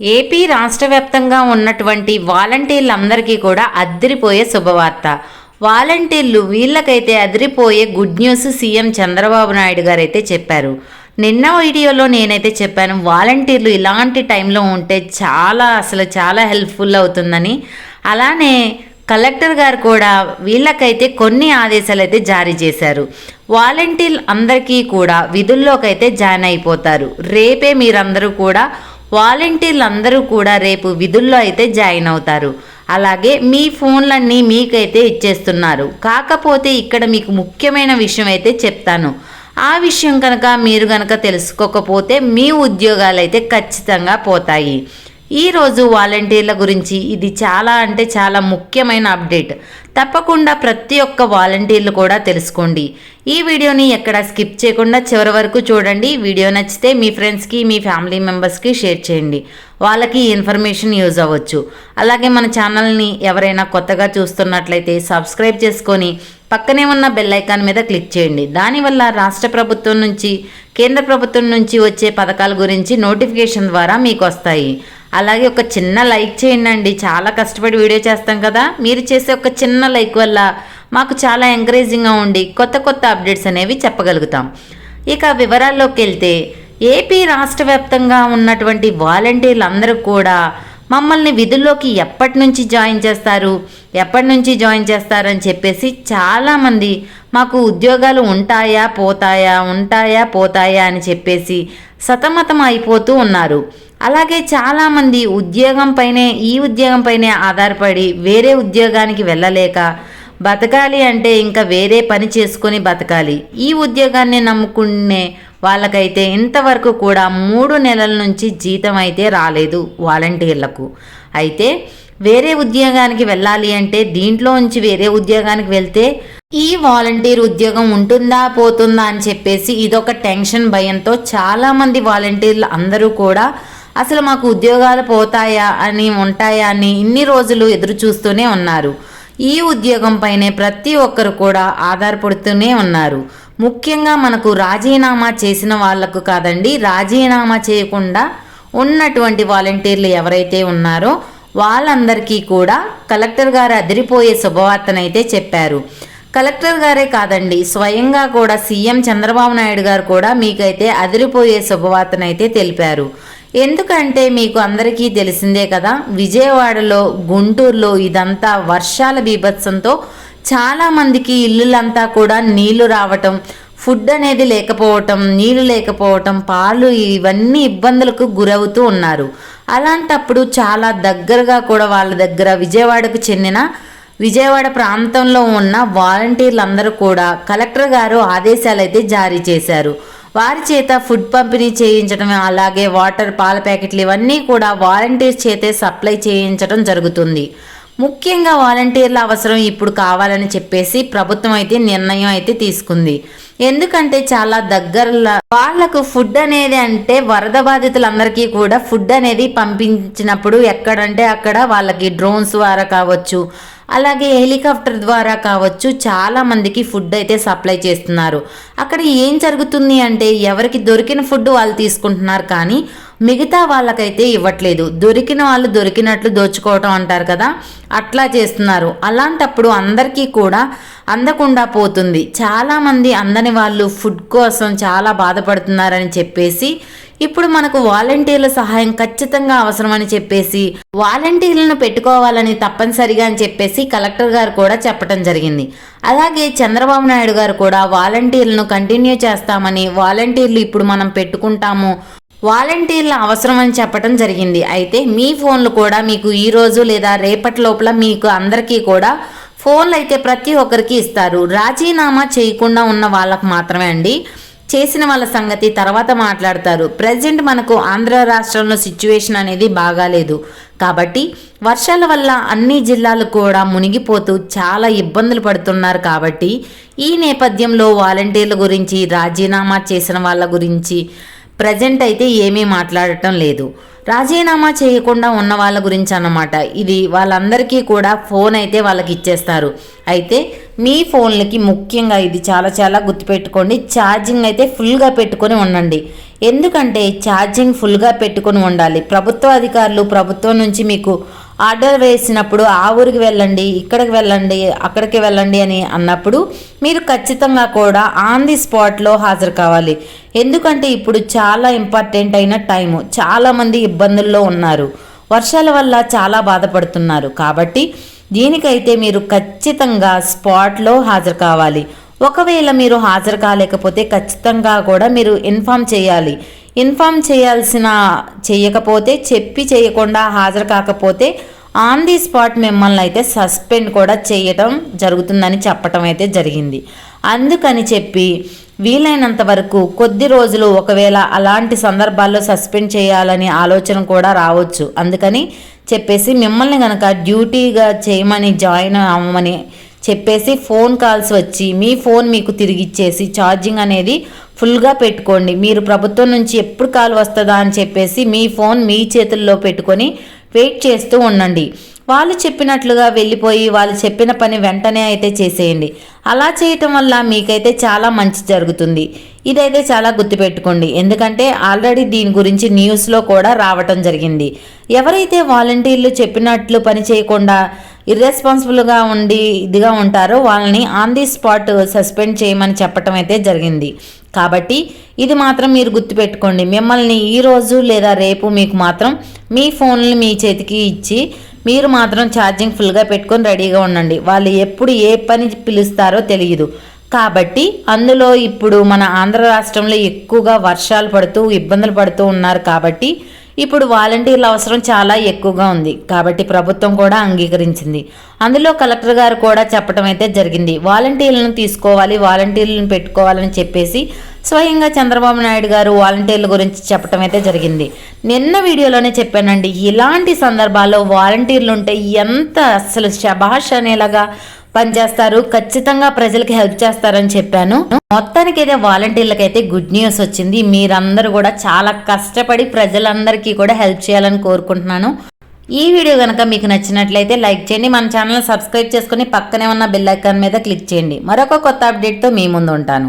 AP రాష్ట్ర వ్యాప్తంగా ఉన్నటువంటి వాలంటీర్లందరికీ కూడా అదిరిపోయే శుభవార్త. వాలంటీర్లు వీళ్ళకైతే అదిరిపోయే good news CM Chandrababu Naidu garu అయితే చెప్పారు. నిన్న వీడియోలో నేనైతే చెప్పాను వాలంటీర్లు ఇలాంటి టైంలో ఉంటే చాలా అసలు చాలా హెల్ప్ఫుల్ అవుతుందని. అలానే కలెక్టర్ గారు కూడా వీళ్ళకైతే కొన్ని ఆదేశాలు అయితే జారీ చేశారు. వాలంటీర్ అందరికీ కూడా విధుల్లోకైతే జాయిన్ అయిపోతారు. రేపే మీరందరూ కూడా వాలంటీర్లు అందరూ కూడా రేపు విధుల్లో అయితే జాయిన్ అవుతారు. అలాగే మీ ఫోన్లన్నీ మీకైతే ఇచ్చేస్తున్నారు. కాకపోతే ఇక్కడ మీకు ముఖ్యమైన విషయం అయితే చెప్తాను. ఆ విషయం కనుక మీరు కనుక తెలుసుకోకపోతే మీ ఉద్యోగాలు అయితే ఖచ్చితంగా పోతాయి. ఈరోజు వాలంటీర్ల గురించి ఇది చాలా అంటే చాలా ముఖ్యమైన అప్డేట్. తప్పకుండా ప్రతి ఒక్క వాలంటీర్లు కూడా తెలుసుకోండి. ఈ వీడియోని ఎక్కడ స్కిప్ చేయకుండా చివరి వరకు చూడండి. వీడియో నచ్చితే మీ ఫ్రెండ్స్కి మీ ఫ్యామిలీ మెంబర్స్కి షేర్ చేయండి. వాళ్ళకి ఇన్ఫర్మేషన్ యూజ్ అవ్వచ్చు. అలాగే మన ఛానల్ని ఎవరైనా కొత్తగా చూస్తున్నట్లయితే సబ్స్క్రైబ్ చేసుకొని పక్కనే ఉన్న బెల్ ఐకాన్ మీద క్లిక్ చేయండి. దానివల్ల రాష్ట్ర ప్రభుత్వం నుంచి కేంద్ర ప్రభుత్వం నుంచి వచ్చే పథకాల గురించి నోటిఫికేషన్ ద్వారా మీకు వస్తాయి. అలాగే ఒక చిన్న లైక్ చేయండి అండి చాలా కష్టపడి వీడియో చేస్తాం కదా. మీరు చేసే ఒక చిన్న లైక్ వల్ల మాకు చాలా ఎంకరేజింగ్గా ఉండి కొత్త కొత్త అప్డేట్స్ అనేవి చెప్పగలుగుతాం. ఇక వివరాల్లోకి వెళ్తే ఏపీ రాష్ట్ర వ్యాప్తంగా ఉన్నటువంటి వాలంటీర్లు అందరూ కూడా మమ్మల్ని విధుల్లోకి ఎప్పటి నుంచి జాయిన్ చేస్తారు ఎప్పటి నుంచి జాయిన్ చేస్తారని చెప్పేసి చాలామంది మాకు ఉద్యోగాలు ఉంటాయా పోతాయా ఉంటాయా పోతాయా అని చెప్పేసి సతమతం అయిపోతూ ఉన్నారు. అలాగే చాలామంది ఉద్యోగం పైనే ఈ ఉద్యోగం పైనే ఆధారపడి వేరే ఉద్యోగానికి వెళ్ళలేక బతకాలి అంటే ఇంకా వేరే పని చేసుకొని బతకాలి. ఈ ఉద్యోగాన్ని నమ్ముకునే వాళ్ళకైతే ఇంతవరకు కూడా మూడు నెలల నుంచి జీతం అయితే రాలేదు వాలంటీర్లకు. అయితే వేరే ఉద్యోగానికి వెళ్ళాలి అంటే దీంట్లో నుంచి వేరే ఉద్యోగానికి వెళ్తే ఈ వాలంటీర్ ఉద్యోగం ఉంటుందా పోతుందా అని చెప్పేసి ఇదొక టెన్షన్ భయంతో చాలామంది వాలంటీర్లు అందరూ కూడా అసలు మాకు ఉద్యోగాలు పోతాయా అని ఉంటాయా అని ఇన్ని రోజులు ఎదురు చూస్తూనే ఉన్నారు. ఈ ఉద్యోగం పైనే ప్రతి ఒక్కరు కూడా ఆధారపడుతూనే ఉన్నారు. ముఖ్యంగా మనకు రాజీనామా చేసిన వాళ్ళకు కాదండి రాజీనామా చేయకుండా ఉన్నటువంటి వాలంటీర్లు ఎవరైతే ఉన్నారో వాళ్ళందరికీ కూడా కలెక్టర్ గారు అదిరిపోయే శుభవార్తనైతే చెప్పారు. కలెక్టర్ గారే కాదండి స్వయంగా కూడా సీఎం చంద్రబాబు నాయుడు గారు కూడా మీకైతే అదిరిపోయే శుభవార్తనైతే తెలిపారు. ఎందుకంటే మీకు అందరికీ తెలిసిందే కదా విజయవాడలో గుంటూరులో ఇదంతా వర్షాల బీభత్సంతో చాలామందికి ఇల్లులంతా కూడా నీళ్ళు రావటం ఫుడ్ అనేది లేకపోవటం నీళ్ళు లేకపోవటం పాలు ఇవన్నీ ఇబ్బందులకు గురవుతూ ఉన్నారు. అలాంటప్పుడు చాలా దగ్గరగా కూడా వాళ్ళ దగ్గర విజయవాడకు చెందిన విజయవాడ ప్రాంతంలో ఉన్న వాలంటీర్లందరూ కూడా కలెక్టర్ గారు ఆదేశాలు అయితే జారీ చేశారు. వారి చేత ఫుడ్ పంపిణీ చేయించడం అలాగే వాటర్ పాల ప్యాకెట్లు ఇవన్నీ కూడా వాలంటీర్ చేతే సప్లై చేయించడం జరుగుతుంది. ముఖ్యంగా వాలంటీర్ల అవసరం ఇప్పుడు కావాలని చెప్పేసి ప్రభుత్వం అయితే నిర్ణయం అయితే తీసుకుంది. ఎందుకంటే చాలా దగ్గరలో వాళ్ళకు ఫుడ్ అనేది అంటే వరద బాధితులందరికీ కూడా ఫుడ్ అనేది పంపించినప్పుడు ఎక్కడంటే అక్కడ వాళ్ళకి డ్రోన్స్ ద్వారా కావచ్చు అలాగే హెలికాప్టర్ ద్వారా కావచ్చు చాలా మందికి ఫుడ్ అయితే సప్లై చేస్తున్నారు. అక్కడ ఏం జరుగుతుంది అంటే ఎవరికి దొరికిన ఫుడ్ వాళ్ళు తీసుకుంటున్నారు కానీ మిగతా వాళ్ళకైతే ఇవ్వట్లేదు. దొరికిన వాళ్ళు దొరికినట్లు దోచుకోవటం అంటారు కదా అట్లా చేస్తున్నారు. అలాంటప్పుడు అందరికీ కూడా అందకుండా పోతుంది. చాలామంది అందని వాళ్ళు ఫుడ్ కోసం చాలా బాధపడుతున్నారని చెప్పేసి ఇప్పుడు మనకు వాలంటీర్ల సహాయం ఖచ్చితంగా అవసరమని చెప్పేసి వాలంటీర్లను పెట్టుకోవాలని తప్పనిసరిగా అని చెప్పేసి కలెక్టర్ గారు కూడా చెప్పడం జరిగింది. అలాగే చంద్రబాబు నాయుడు గారు కూడా వాలంటీర్లను కంటిన్యూ చేస్తామని వాలంటీర్లు ఇప్పుడు మనం పెట్టుకుంటాము వాలంటీర్ల అవసరం అని చెప్పడం జరిగింది. అయితే మీ ఫోన్లు కూడా మీకు ఈ రోజు లేదా రేపటి లోపల మీకు అందరికీ కూడా ఫోన్లు అయితే ప్రతి ఒక్కరికి ఇస్తారు. రాజీనామా చేయకుండా ఉన్న వాళ్ళకు మాత్రమే అండి. చేసిన వాళ్ళ సంగతి తర్వాత మాట్లాడతారు. ప్రజెంట్ మనకు ఆంధ్ర రాష్ట్రంలో సిచ్యువేషన్ అనేది బాగాలేదు. కాబట్టి వర్షాల వల్ల అన్ని జిల్లాలు కూడా మునిగిపోతూ చాలా ఇబ్బందులు పడుతున్నారు కాబట్టి ఈ నేపథ్యంలో వాలంటీర్ల గురించి రాజీనామా చేసిన వాళ్ళ గురించి ప్రజెంట్ అయితే ఏమీ మాట్లాడటం లేదు. రాజీనామా చేయకుండా ఉన్న వాళ్ళ గురించి అన్నమాట. ఇది వాళ్ళందరికీ కూడా ఫోన్ అయితే వాళ్ళకి ఇచ్చేస్తారు. అయితే మీ ఫోన్లకి ముఖ్యంగా ఇది చాలా చాలా గుర్తుపెట్టుకోండి. ఛార్జింగ్ అయితే ఫుల్గా పెట్టుకొని ఉండండి. ఎందుకంటే ఛార్జింగ్ ఫుల్గా పెట్టుకొని ఉండాలి. ప్రభుత్వ అధికారులు ప్రభుత్వం నుంచి మీకు ఆర్డర్ వేసినప్పుడు ఆ ఊరికి వెళ్ళండి ఇక్కడికి వెళ్ళండి అక్కడికి వెళ్ళండి అని అన్నప్పుడు మీరు ఖచ్చితంగా కూడా ఆన్ ది స్పాట్లో హాజరు కావాలి. ఎందుకంటే ఇప్పుడు చాలా ఇంపార్టెంట్ అయిన టైము చాలామంది ఇబ్బందుల్లో ఉన్నారు. వర్షాల వల్ల చాలా బాధపడుతున్నారు. కాబట్టి దీనికైతే మీరు ఖచ్చితంగా స్పాట్లో హాజరు కావాలి. ఒకవేళ మీరు హాజరు కాలేకపోతే ఖచ్చితంగా కూడా మీరు ఇన్ఫామ్ చేయాలి. ఇన్ఫామ్ చేయాల్సిన చేయకపోతే చెప్పి చేయకుండా హాజరు కాకపోతే ఆన్ ది స్పాట్ మిమ్మల్ని అయితే సస్పెండ్ కూడా చేయటం జరుగుతుందని చెప్పటం అయితే జరిగింది. అందుకని చెప్పి వీలైనంత వరకు కొద్ది రోజులు ఒకవేళ అలాంటి సందర్భాల్లో సస్పెండ్ చేయాలని ఆలోచన కూడా రావచ్చు. అందుకని చెప్పేసి మిమ్మల్ని కనుక డ్యూటీగా చేయమని జాయిన్ అవ్వమని చెప్పేసి ఫోన్ కాల్స్ వచ్చి మీ ఫోన్ మీకు తిరిగి ఇచ్చేసి ఛార్జింగ్ అనేది ఫుల్గా పెట్టుకోండి. మీరు ప్రభుత్వం నుంచి ఎప్పుడు కాల్ వస్తుందా అని చెప్పేసి మీ ఫోన్ మీ చేతుల్లో పెట్టుకొని వెయిట్ చేస్తూ ఉండండి. వాళ్ళు చెప్పినట్లుగా వెళ్ళిపోయి వాళ్ళు చెప్పిన పని వెంటనే అయితే చేసేయండి. అలా చేయటం వల్ల మీకైతే చాలా మంచి జరుగుతుంది. ఇదైతే చాలా గుర్తుపెట్టుకోండి. ఎందుకంటే ఆల్రెడీ దీని గురించి న్యూస్లో కూడా రావటం జరిగింది. ఎవరైతే వాలంటీర్లు చెప్పినట్లు పని చేయకుండా ఇర్రెస్పాన్సిబుల్గా ఉండి ఇదిగా ఉంటారో వాళ్ళని ఆన్ ది స్పాట్ సస్పెండ్ చేయమని చెప్పటం అయితే జరిగింది. కాబట్టి ఇది మాత్రం మీరు గుర్తుపెట్టుకోండి. మిమ్మల్ని ఈ రోజు లేదా రేపు మీకు మాత్రం మీ ఫోన్లు మీ చేతికి ఇచ్చి మీరు మాత్రం ఛార్జింగ్ ఫుల్గా పెట్టుకొని రెడీగా ఉండండి. వాళ్ళు ఎప్పుడు ఏ పని పిలుస్తారో తెలియదు. కాబట్టి అందులో ఇప్పుడు మన ఆంధ్ర రాష్ట్రంలో ఎక్కువగా వర్షాలు పడుతూ ఇబ్బందులు పడుతూ ఉన్నారు కాబట్టి ఇప్పుడు వాలంటీర్ల అవసరం చాలా ఎక్కువగా ఉంది కాబట్టి ప్రభుత్వం కూడా అంగీకరించింది. అందులో కలెక్టర్ గారు కూడా చెప్పడం అయితే జరిగింది. వాలంటీర్లను తీసుకోవాలి వాలంటీర్లను పెట్టుకోవాలని చెప్పేసి స్వయంగా చంద్రబాబు నాయుడు గారు వాలంటీర్ల గురించి చెప్పడం అయితే జరిగింది. నిన్న వీడియోలోనే చెప్పానండి ఇలాంటి సందర్భాల్లో వాలంటీర్లు ఉంటే ఎంత అసలు శభాష్ అనేలాగా పనిచేస్తారు ఖచ్చితంగా ప్రజలకి హెల్ప్ చేస్తారని చెప్పాను. మొత్తానికి అయితే వాలంటీర్లకి అయితే గుడ్ న్యూస్ వచ్చింది. మీరందరూ కూడా చాలా కష్టపడి ప్రజలందరికీ కూడా హెల్ప్ చేయాలని కోరుకుంటున్నాను. ఈ వీడియో కనుక మీకు నచ్చినట్లయితే లైక్ చేయండి. మన ఛానల్ సబ్స్క్రైబ్ చేసుకుని పక్కనే ఉన్న బెల్ ఐకాన్ మీద క్లిక్ చేయండి. మరొక కొత్త అప్డేట్తో మీ ముందు ఉంటాను.